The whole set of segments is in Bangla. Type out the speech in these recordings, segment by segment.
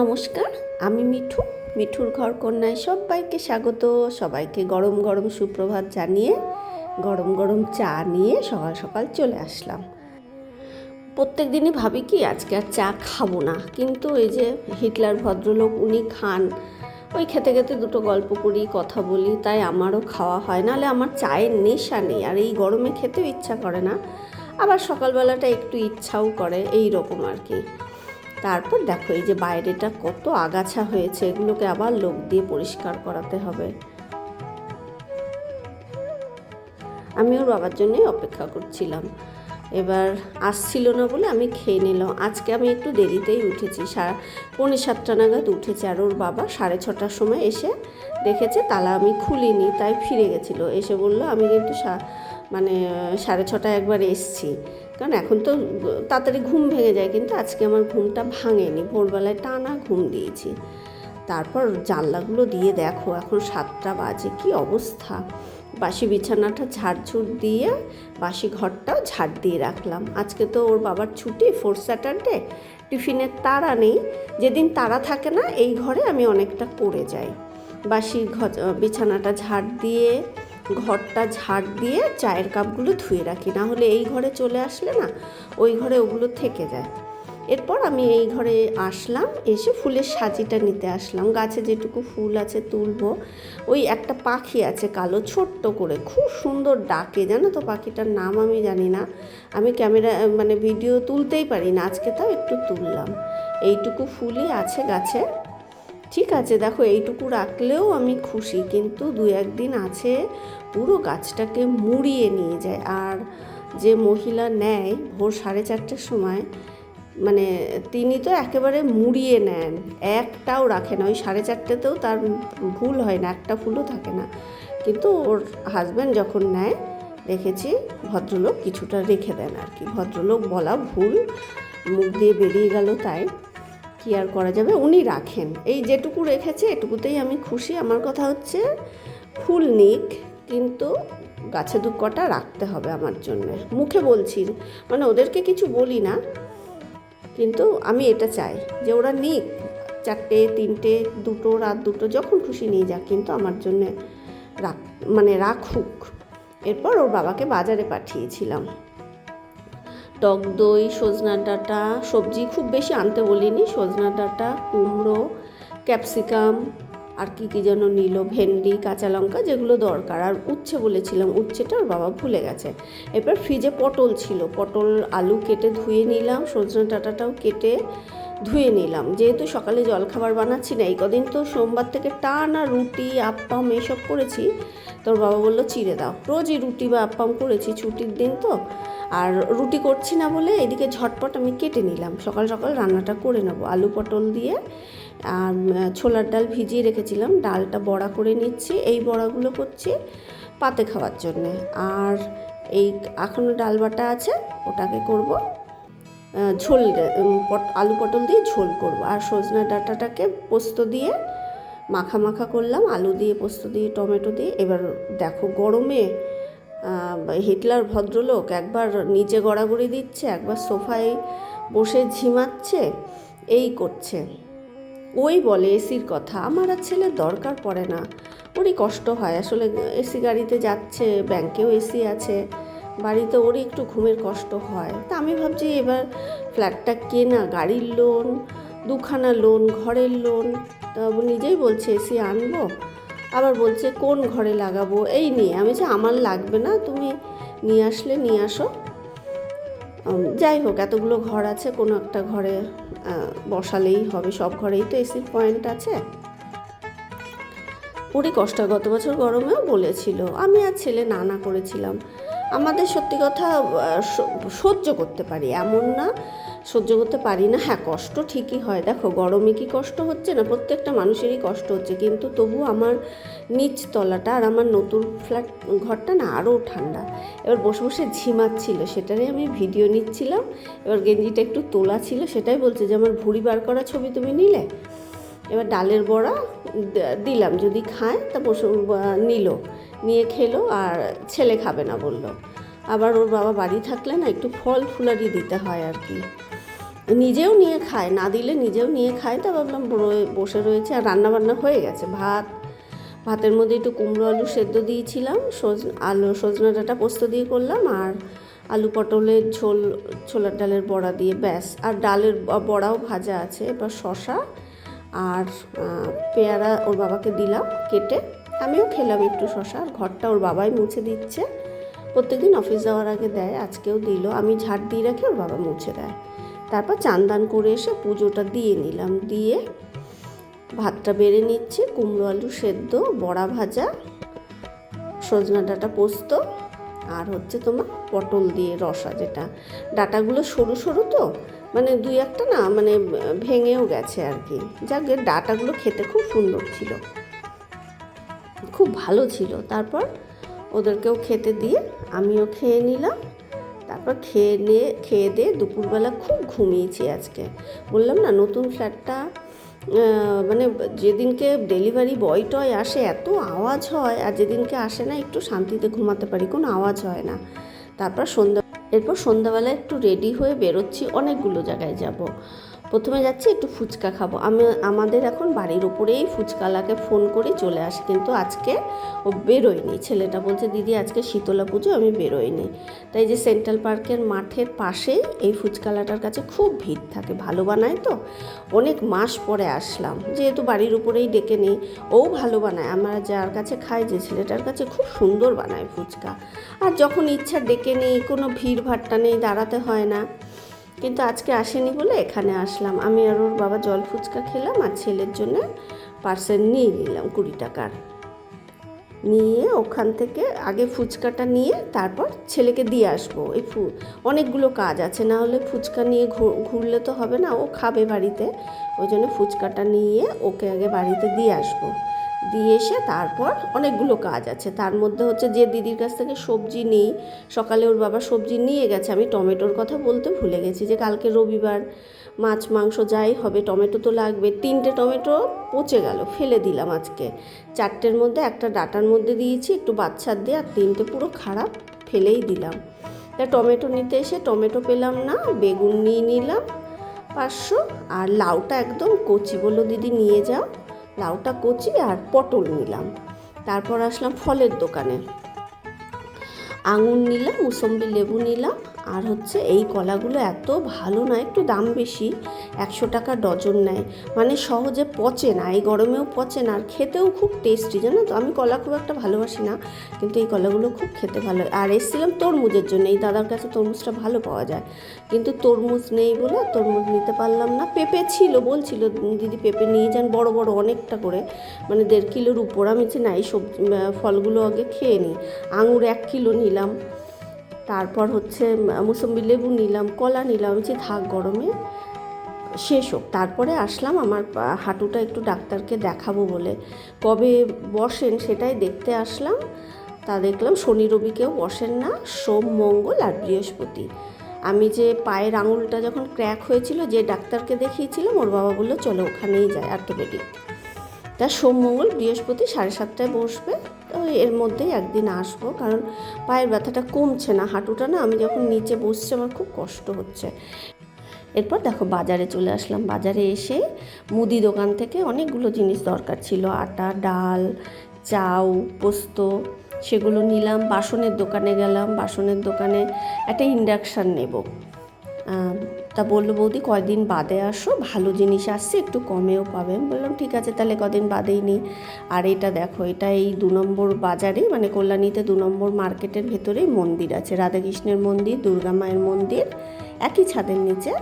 নমস্কার, আমি মিঠু, মিঠুর ঘর কন্যায় সবাইকে স্বাগত। সবাইকে গরম গরম সুপ্রভাত জানিয়ে, গরম গরম চা নিয়ে সকাল সকাল চলে আসলাম। প্রত্যেক দিনই ভাবি কি, আজকে আর চা খাব না। কিন্তু এই যে হিটলার ভদ্রলোক উনি খান, ওই খেতে খেতে দুটো গল্প করি, কথা বলি, তাই আমারও খাওয়া হয় নাহলে আমার চায়ের নেশা নেই, আর এই গরমে খেতেও ইচ্ছা করে না। আবার সকালবেলাটা একটু ইচ্ছাও করে, এই রকম আর কি। তারপর দেখো, এই যে বাইরেটা কত আগাছা হয়েছে, এগুলোকে আবার লোক দিয়ে পরিষ্কার করাতে হবে। আমি ওর বাবার জন্যই অপেক্ষা করছিলাম। এবার আসছিল না বলে আমি খেয়ে নিলাম। আজকে আমি একটু দেরিতেই উঠেছি সারা পৌনে সাতটা নাগাদ উঠেছি আর ওর বাবা সাড়ে ছটার সময় এসে দেখেছে তালা আমি খুলিনি, তাই ফিরে গেছিল। এসে বলল, আমি কিন্তু মানে সাড়ে ছটায় একবার এসছি। কারণ এখন তো তাড়াতাড়ি ঘুম ভেঙে যায়, কিন্তু আজকে আমার ঘুমটা ভাঙেনি। ভোরবেলায় টানা ঘুম দিয়েছি। তারপর জানলাগুলো দিয়ে দেখো, এখন সাতটা বাজে, কি অবস্থা? বাসি বিছানাটা ঝাড়ঝুড় দিয়ে, বাসি ঘরটাও ঝাড় দিয়ে রাখলাম। আজকে তো ওর বাবার ছুটি ফোর স্যাটারডে টিফিনের তাড়া নেই। যেদিন তাড়া থাকে না, এই ঘরে আমি অনেকটা করে যাই। বাসি ঘ- বিছানাটা ঝাড় দিয়ে ঘরটা ঝাড় দিয়ে চায়ের কাপগুলো ধুয়ে রাখি। না হলে এই ঘরে চলে আসলে না, ওই ঘরে ওগুলো থেকে যায়। এরপর আমি এই ঘরে আসলাম, এসে ফুলের সাজিটা নিতে আসলাম। গাছে যেটুকু ফুল আছে তুলবো, ওই একটা পাখি আছে কালো, ছোট্ট করে, খুব সুন্দর ডাকে। জানো তো পাখিটার নাম আমি জানি না। আমি ক্যামেরা মানে ভিডিও তুলতেই পারি না, আজকে তাও একটু তুললাম। এইটুকু ফুলই আছে গাছে। ঠিক আছে, দেখো এইটুকু রাখলেও আমি খুশি। কিন্তু দু একদিন আছে, পুরো গাছটাকে মুড়িয়ে নিয়ে যায়। আর যে মহিলা নেয় ভোর সাড়ে চারটের সময় মানে তিনি তো একেবারে মুড়িয়ে নেন, একটাও রাখে না। ওই সাড়ে চারটেতেও তার ভুল হয় না, একটা ফুলও থাকে না। কিন্তু ওর হাজব্যান্ড যখন নেয়, দেখেছি ভদ্রলোক কিছুটা রেখে দেন আর কি। ভদ্রলোক বলা ভুল, মুখ দিয়ে বেরিয়ে গেল তাই। কি আর করা যাবে? উনি রাখেন। এই যেটুকু রেখেছে, এটুকুতেই আমি খুশি। আমার কথা হচ্ছে, ফুল নিক, কিন্তু গাছে দু কটা রাখতে হবে আমার জন্য। মুখে বলছি মানে ওদেরকে কিছু বলি না, কিন্তু আমি এটা চাই যে ওরা নিক। চারটে, তিনটে, দুটো, রাত দুটো, যখন খুশি নিয়ে যাক, কিন্তু আমার জন্যে রাখ মানে রাখুক। এরপর ওর বাবাকে বাজারে পাঠিয়েছিলাম। টক দই, সজনা ডাঁটা, সবজি খুব বেশি আনতে বলিনি। সজনা ডাঁটা, কুমড়ো, ক্যাপসিকাম, আর কী কী যেন নিল, ভেন্ডি, কাঁচা লঙ্কা যেগুলো দরকার। আর উচ্ছে বলেছিলাম, উচ্ছেটা ওর বাবা ভুলে গেছে। এরপর ফ্রিজে পটল ছিল, পটল আলু কেটে ধুয়ে নিলাম, সজনা ডাঁটাটাও কেটে ধুয়ে নিলাম। যেহেতু সকালে জলখাবার বানাচ্ছি না, এই কদিন তো সোমবার থেকে টানা রুটি, আপ্পাম এসব করেছি। তোর বাবা বলল চিড়ে দাও। রোজই রুটি বা আপ্পাম করেছি ছুটির দিন তো। আর রুটি করছি না বলে এদিকে ঝটপট আমি কেটে নিলাম। সকাল সকাল রান্নাটা করে নেব। আলু পটল দিয়ে, আর ছোলার ডাল ভিজিয়ে রেখেছিলাম। ডালটা বড়া করে নিচ্ছি। এই বড়াগুলো করছি পাতে খাওয়ার জন্যে। আর এই এখনও ডাল বাটা আছে, ওটাকে করব। ঝোল আলু পটল দিয়ে ঝোল করব। আর সজনা ডাঁটাটাকে পোস্ত দিয়ে মাখা মাখা করলাম, আলু দিয়ে, পোস্ত দিয়ে, টমেটো দিয়ে। এবার দেখো গরমে হিটলার ভদ্রলোক একবার নিচে গড়াগড়ি দিচ্ছে, একবার সোফায় বসে ঝিমাচ্ছে, এই করছে। ওই বলে এসির কথা, আমার আর ছেলে দরকার পড়ে না, ওরই কষ্ট হয়। আসলে এসি গাড়িতে যাচ্ছে, ব্যাংকেও এসি আছে বাড়িতে ওরই একটু ঘুমের কষ্ট হয়। তা আমি ভাবছি এবার ফ্ল্যাটটা কেনা, গাড়ির লোন দুখানা লোন ঘরের লোন তা নিজেই বলছে এসি আনব, আবার বলছে কোন ঘরে লাগাবো, এই নিয়ে। আমি যে আমার লাগবে না, তুমি নিয়ে আসলে নিয়ে আসো। যাই হোক, এতগুলো ঘর আছে, কোনো একটা ঘরে বসালেই হবে, সব ঘরেই তো এসির পয়েন্ট আছে। ওরই কষ্ট গত বছর গরমেও বলেছিল। আমি আর ছেলে নানা করেছিলাম। আমাদের সত্যি কথা সহ্য করতে পারি, এমন না, সহ্য করতে পারি না। হ্যাঁ কষ্ট ঠিকই হয়। দেখো, গরমে কি কষ্ট হচ্ছে না? প্রত্যেকটা মানুষেরই কষ্ট হচ্ছে। কিন্তু তবু আমার নিচ তলাটা আর আমার নতুন ফ্ল্যাট, ঘরটা না আরও ঠান্ডা। এবার বসে বসে ঝিমাচ্ছিল, সেটারই আমি ভিডিও নিচ্ছিলাম। এবার গেঞ্জিটা একটু তোলা ছিল, সেটাই বলছে যে, আমার ভুঁড়ি বার করা ছবি তুমি নিলে? এবার ডালের বড়া দিলাম। যদি খায় তা বসে নিল। নিয়ে খেলো আর ছেলে খাবে না বলল। আবার ওর বাবা বাড়ি থাকলে না একটু ফল ফুলারি দিতে হয় আর কি। নিজেও নিয়ে খায়, না দিলে নিজেও নিয়ে খায়। তা ভাবলাম বসে রয়েছে আর রান্না বান্না হয়ে গেছে। ভাত, ভাতের মধ্যে একটু কুমড়ো আলু সেদ্ধ দিয়েছিলাম। সজ আলু, সজনা ডাটা পোস্ত দিয়ে করলাম আর আলু পটলের ঝোল, ছোলার ডালের বড়া দিয়ে ব্যাস। আর ডালের, বড়াও ভাজা আছে। এবার শশা আর পেয়ারা ওর বাবাকে দিলাম কেটে। আমিও খেলাম একটু শশা আর ঘরটা ওর বাবাই মুছে দিচ্ছে। প্রত্যেকদিন অফিস যাওয়ার আগে দেয়, আজকেও দিল। আমি ঝাড় দিয়ে রাখি, ওর বাবা মুছে দেয়। তারপর চান্দান করে এসে পুজোটা দিয়ে নিলাম। দিয়ে ভাতটা বেড়ে নিচ্ছে, কুমড়ো আলু সেদ্ধ, বড়া ভাজা, সজনা ডাঁটা পোস্ত, আর হচ্ছে তোমার পটল দিয়ে রসা যেটা। ডাটাগুলো সরু সরু তো মানে দুই একটা না মানে ভেঙেও গেছে আর কি। যাক ডাটাগুলো খেতে খুব সুন্দর ছিল। খুব ভালো ছিল। তারপর ওদেরকেও খেতে দিয়ে আমিও খেয়ে নিলাম। তারপর খেয়ে নিয়ে খেয়ে দিয়ে দুপুরবেলা খুব ঘুমিয়েছি আজকে। বললাম না, নতুন ফ্ল্যাটটা মানে যেদিনকে ডেলিভারি বয় টয় আসে, এত আওয়াজ হয়, আর যেদিনকে আসে না, একটু শান্তিতে ঘুমাতে পারি, কোনো আওয়াজ হয় না। তারপর সন্ধ্যা এরপর সন্ধ্যাবেলা একটু রেডি হয়ে বেরোচ্ছি অনেকগুলো জায়গায় যাব। প্রথমে যাচ্ছি একটু ফুচকা খাব। আমি, আমাদের এখন বাড়ির ওপরেই ফুচকালাকে ফোন করে চলে আসে, কিন্তু আজকে ও বেরোয়নি। ছেলেটা বলছে, দিদি, আজকে শীতলা পুজো, আমি বেরোয়নি। তাই যে সেন্ট্রাল পার্কের মাঠের পাশেই এই ফুচকালাটার কাছে খুব ভিড় থাকে, ভালো বানায় তো। অনেক মাস পরে আসলাম। যেহেতু বাড়ির উপরেই ডেকে নিই ও ভালো বানায়। আমরা যার কাছে খাই, যে ছেলেটার কাছে খুব সুন্দর বানায় ফুচকা। আর যখন ইচ্ছা ডেকে নিই, কোনো ভিড় ভাট্টা নেই, দাঁড়াতে হয় না। কিন্তু আজকে আসেনি বলে এখানে আসলাম। আমি আর ওর বাবা জল ফুচকা খেলাম আর ছেলের জন্য পার্সেল নিয়ে নিলাম কুড়ি টাকার। নিয়ে ওখান থেকে আগে ফুচকাটা নিয়ে তারপর ছেলেকে দিয়ে আসব। এই ফু অনেকগুলো কাজ আছে, না হলে ফুচকা নিয়ে ঘুরলে তো হবে না, ও খাবে বাড়িতে। ওই জন্য ফুচকাটা নিয়ে ওকে আগে বাড়িতে দিয়ে আসব। দিয়ে এসে তারপর অনেকগুলো কাজ আছে। তার মধ্যে হচ্ছে যে দিদির কাছ থেকে সবজি নেই, সকালে ওর বাবা সবজি নিয়ে গেছে। আমি টমেটোর কথা বলতে ভুলে গেছি যে কালকে রবিবার মাছ, মাংস যাই হবে, টমেটো তো লাগবে। তিনটে টমেটো পচে গেল, ফেলে দিলাম আজকে। চারটের মধ্যে একটা ডাটার মধ্যে দিয়েছি, একটু বাচ্চার দিয়ে, আর তিনটে পুরো খারাপ, ফেলেই দিলাম। তা টমেটো নিতে এসে টমেটো পেলাম না, বেগুন নিয়ে নিলাম পাঁচশো, আর লাউটা একদম কচি বলল, দিদি নিয়ে যাও। লাউটা কচি আর পটল নিলাম। তারপর আসলাম ফলের দোকানে। আঙুর নিলাম মুসম্বি লেবু নিলাম আর হচ্ছে এই কলাগুলো এত ভালো না, একটু দাম বেশি, একশো টাকা ডজন নেয়। মানে সহজে পচে না, এই গরমেও পচে না, আর খেতেও খুব টেস্টি জানো তো? আমি কলা খুব একটা ভালোবাসি না, কিন্তু এই কলাগুলো খুব খেতে ভালো। আর এসেছিলাম তরমুজের জন্য, এই দাদার কাছে তরমুজটা ভালো পাওয়া যায়। কিন্তু তরমুজ নেই বলে তরমুজ নিতে পারলাম না। পেঁপে ছিল, বলছিল, দিদি, পেঁপে নিয়ে যান বড় বড় অনেকটা করে মানে দেড় কিলোর উপর। আমি যে না, এই সবজি ফলগুলো আগে খেয়ে নিই আঙুর এক কিলো নিলাম। তারপর হচ্ছে মুসম্বি লেবু নিলাম, কলা নিলাম, যে থাক গরমে, শেষ হোক। তারপরে আসলাম আমার হাঁটুটা একটু ডাক্তারকে দেখাবো বলে। কবে বসেন সেটাই দেখতে আসলাম। তা দেখলাম শনি রবি কেউ বসেন না, সোম, মঙ্গল আর বৃহস্পতি। আমি যে পায়ের আঙুলটা যখন ক্র্যাক হয়েছিল, যে ডাক্তারকে দেখিয়েছিলাম, ওর বাবা বলল, চলো ওখানেই যায় অর্থোপেডিক। তা সোম, মঙ্গল, বৃহস্পতি সাড়ে সাতটায় বসবে। এর মধ্যেই একদিন আসব, কারণ পায়ের ব্যথাটা কমছে না। হাঁটুটা না, আমি যখন নিচে বসছি আমার খুব কষ্ট হচ্ছে। এরপর দেখো বাজারে চলে আসলাম। বাজারে এসে মুদি দোকান থেকে অনেকগুলো জিনিস দরকার ছিল। আটা, ডাল, চাউ, পোস্ত, সেগুলো নিলাম। বাসনের দোকানে গেলাম। বাসনের দোকানে একটা ইন্ডাকশান নেব। তা বলল, বৌদি, কয়দিন বাদে আসো, ভালো জিনিস আসছে, একটু কমেও পাবেন বললাম, ঠিক আছে, তাহলে কদিন বাদেই নিই। আর এটা দেখো, এটা এই দু নম্বর বাজারে মানে কল্যাণীতে দু নম্বর মার্কেটের ভেতরেই মন্দির আছে, রাধাকৃষ্ণের মন্দির, দুর্গা মায়ের মন্দির, একই ছাদের নিচে।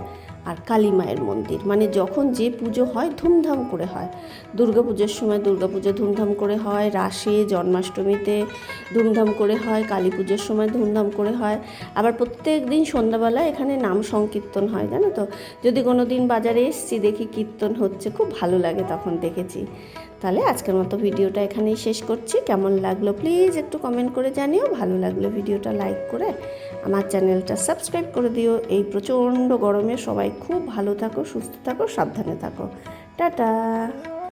আর কালী মায়ের মন্দির। মানে যখন যে পুজো হয়, ধুমধাম করে হয়। দুর্গা পুজোর সময় দুর্গা পুজো ধুমধাম করে হয়, রাসে, জন্মাষ্টমীতে ধুমধাম করে হয়, কালী পুজোর সময় ধুমধাম করে হয়। আবার প্রত্যেক দিন সন্ধ্যাবেলা এখানে নাম সংকীর্তন হয়, জানো তো? যদি কোনো দিন বাজারে এসছি, দেখি কীর্তন হচ্ছে, খুব ভালো লাগে তখন দেখেছি। তাহলে আজকের মতো ভিডিওটা এখানেই শেষ করছি। কেমন লাগল প্লিজ একটু কমেন্ট করে জানিও। ভালো লাগল ভিডিওটা লাইক করে আমার চ্যানেলটা সাবস্ক্রাইব করে দিও। এই প্রচণ্ড গরমে সবাই খুব ভালো থাকো, সুস্থ থাকো, সাবধানে থাকো। টাটা!